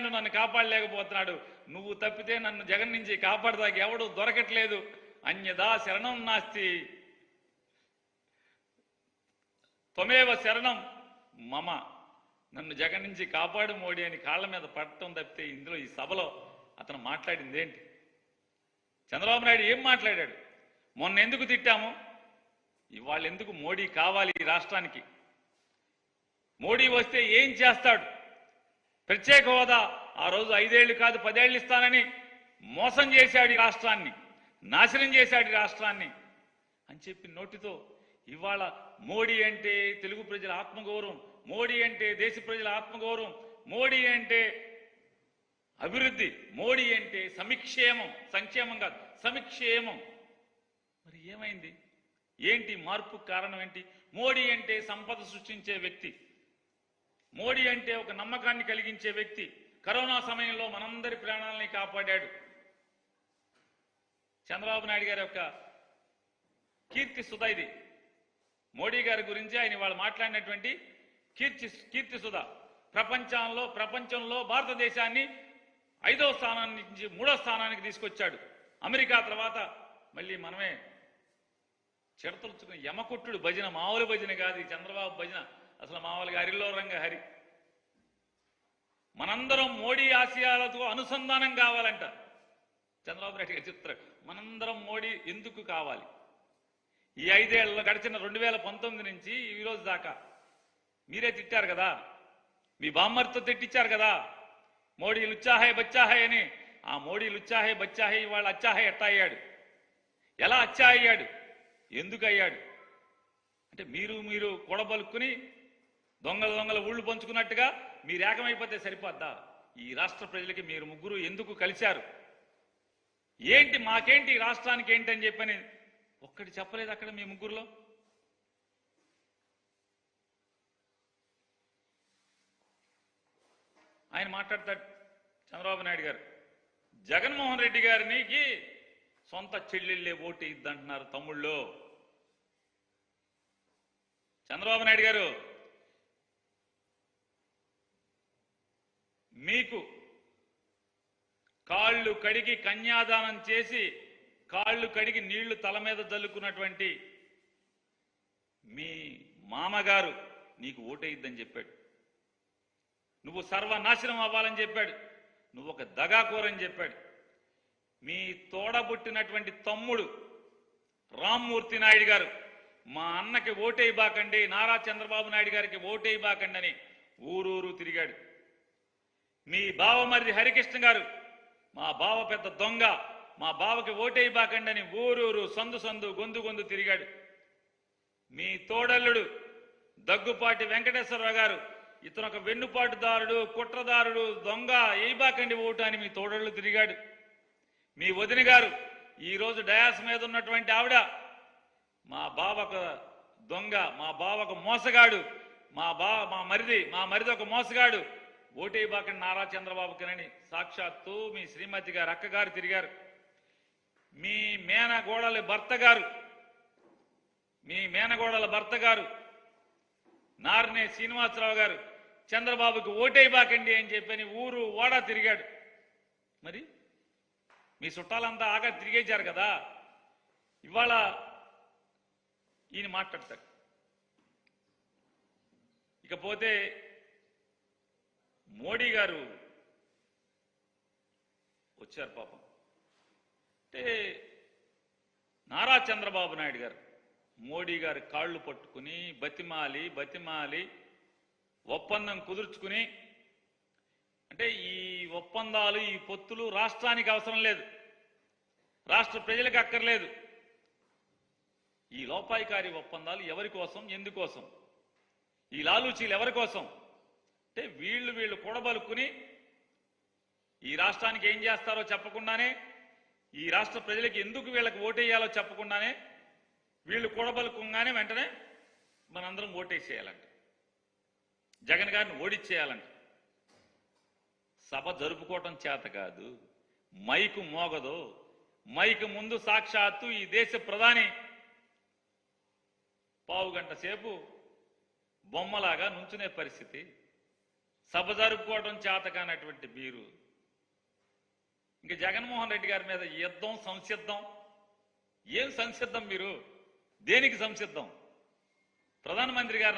గారు నన్ను కాపాడలేకపోతున్నాడు. నువ్వు తప్పితే నన్ను జగన్ నుంచి కాపాడదాకి ఎవడు దొరకట్లేదు. అన్యదా శరణం నాస్తి. త్వమేవ శరణం మమ. నన్ను జగన్ నుంచి కాపాడు మోడీ అని కాళ్ళ మీద పడటం తప్పితే ఇందులో ఈ సభలో అతను మాట్లాడింది ఏంటి? చంద్రబాబు నాయుడు ఏం మాట్లాడాడు? మొన్న ఎందుకు తిట్టాము? ఇవాళ ఎందుకు మోడీ కావాలి ఈ రాష్ట్రానికి? మోడీ వస్తే ఏం చేస్తాడు? ప్రత్యేక హోదా ఆ రోజు ఐదేళ్ళు కాదు పదేళ్ళు ఇస్తానని మోసం చేశాడు రాష్ట్రాన్ని నాశనం చేశాడు రాష్ట్రాన్ని అని చెప్పి నోటితో ఇవాళ మోడీ అంటే తెలుగు ప్రజల ఆత్మగౌరవం మోడీ అంటే దేశ ప్రజల ఆత్మగౌరవం మోడీ అంటే అభివృద్ధి మోడీ అంటే సమిక్షేమం సంక్షేమం కాదు సమిక్షేమం. మరి ఏమైంది? ఏంటి మార్పు కారణం ఏంటి? మోడీ అంటే సంపద సృష్టించే వ్యక్తి. మోడీ అంటే ఒక నమ్మకాన్ని కలిగించే వ్యక్తి. కరోనా సమయంలో మనందరి ప్రాణాలని కాపాడాడు. చంద్రబాబు నాయుడు గారి యొక్క కీర్తి సుధ ఇది. మోడీ గారి గురించి ఆయన వాళ్ళు మాట్లాడినటువంటి కీర్తి కీర్తి సుధ. ప్రపంచంలో ప్రపంచంలో భారతదేశాన్ని ఐదో స్థానాన్ని నుంచి మూడో స్థానానికి తీసుకొచ్చాడు. అమెరికా తర్వాత మళ్ళీ మనమే చిడతలుచుకుని యమకుట్టుడు భజన మామూలు భజన కాదు. చంద్రబాబు భజన అసలు మామూలుగా హరిలో రంగ హరి. మనందరం మోడీ ఆశయాలతో అనుసంధానం కావాలంట. చంద్రబాబు నాయుడు గారి చిత్రం మనందరం మోడీ ఎందుకు కావాలి? ఈ ఐదేళ్ళలో గడిచిన రెండు వేల పంతొమ్మిది నుంచి ఈ రోజు దాకా మీరే తిట్టారు కదా? మీ బామ్మర్తో తిట్టించారు కదా? మోడీ లుచ్చాహాయ్ బచ్చాహాయ్ అని. ఆ మోడీ లుచ్చాహాయ్ బచ్చాహాయ్ ఇవాళ అచ్చాహాయ్ ఎట్టా అయ్యాడు? ఎలా అచ్చా అయ్యాడు? ఎందుకు అయ్యాడు? అంటే మీరు మీరు కూడబలుక్కుని దొంగల దొంగల ఊళ్ళు పంచుకున్నట్టుగా మీరు ఏకమైపోతే సరిపోద్దా? ఈ రాష్ట్ర ప్రజలకి మీరు ముగ్గురు ఎందుకు కలిశారు? ఏంటి మాకేంటి రాష్ట్రానికి ఏంటి అని చెప్పని ఒక్కటి చెప్పలేదు అక్కడ మీ ముగ్గురులో? ఆయన మాట్లాడతాడు చంద్రబాబు నాయుడు గారు. జగన్మోహన్ రెడ్డి గారికి సొంత చెల్లెళ్ళే ఓటు ఇద్దంటున్నారు తమ్ముళ్ళు. చంద్రబాబు నాయుడు గారు మీకు కాళ్ళు కడిగి కన్యాదానం చేసి కాళ్ళు కడిగి నీళ్ళు తల మీద జల్లుకున్నటువంటి మీ మామగారు నీకు ఓటేయిద్దని చెప్పాడు. నువ్వు సర్వనాశనం అవ్వాలని చెప్పాడు. నువ్వు ఒక దగాకోరని చెప్పాడు. మీ తోడబుట్టినటువంటి తమ్ముడు రామ్మూర్తి నాయుడు గారు మా అన్నకి ఓటేయబాకండి నారా చంద్రబాబు నాయుడు గారికి ఓటేయబాకండి అని ఊరూరు తిరిగాడు. మీ బావమరిది హరికృష్ణ గారు. మా బావ పెద్ద దొంగ. మా బావకి ఓటేయబాకండి అని ఊరూరు సందు సందు గొంతు గొంతు తిరిగాడు. మీ తోడల్లుడు దగ్గుపాటి వెంకటేశ్వరరావు గారు ఇతను ఒక వెన్నుపాటుదారుడు కుట్రదారుడు దొంగ ఏయిబాకండి ఓటు అని మీ తోడళ్ళు తిరిగాడు. మీ వదిన గారు ఈరోజు డయాస్ మీద ఉన్నటువంటి ఆవిడ మా బావకు దొంగ మా బావకు మోసగాడు మా బా మా మరిది మా మరిది ఒక మోసగాడు ఓటేబాకండి నారా చంద్రబాబుకినని సాక్షాత్తు మీ శ్రీమతి గారు అక్కగారు తిరిగారు. మీ మేనగోడల భర్త గారు మీ మేనగోడల భర్త గారు నారనే శ్రీనివాసరావు గారు చంద్రబాబుకి ఓటేయబాకండి అని చెప్పని ఊరు ఓడ తిరిగాడు. మరి మీ చుట్టాలంతా ఆగా తిరిగేశారు కదా. ఇవాళ ఈయన మాట్లాడతాడు. ఇకపోతే మోడీ గారు వచ్చారు పాపం. అంటే నారా చంద్రబాబు నాయుడు గారు మోడీ గారి కాళ్ళు పట్టుకుని బతిమాలి బతిమాలి ఒప్పందం కుదుర్చుకుని అంటే ఈ ఒప్పందాలు ఈ పొత్తులు రాష్ట్రానికి అవసరం లేదు. రాష్ట్ర ప్రజలకు అక్కర్లేదు. ఈ లోపాయికారి ఒప్పందాలు ఎవరి కోసం ఎందుకోసం? ఈ లాలూచీలు ఎవరి కోసం? అంటే వీళ్ళు వీళ్ళు కూడబలుకుని ఈ రాష్ట్రానికి ఏం చేస్తారో చెప్పకుండానే ఈ రాష్ట్ర ప్రజలకు ఎందుకు వీళ్ళకి ఓటేయాలో చెప్పకుండానే వీళ్ళు కూడబలుకుంగానే వెంటనే మనందరం ఓటేసేయాలంట. జగన్ గారిని ఓడిచ్చేయాలంట. సభ జరుపుకోవటం చేత కాదు మైకు మోగదు మైకు ముందు సాక్షాత్తు ఈ దేశ ప్రధాని పావు గంట సేపు బొమ్మలాగా నుంచునే పరిస్థితి. సభ జరుపుకోవడం చేతకానటువంటి మీరు ఇంక జగన్మోహన్ రెడ్డి గారి మీద యుద్ధం సంసిద్ధం. ఏం సంసిద్ధం మీరు? దేనికి సంసిద్ధం? ప్రధానమంత్రి గారిని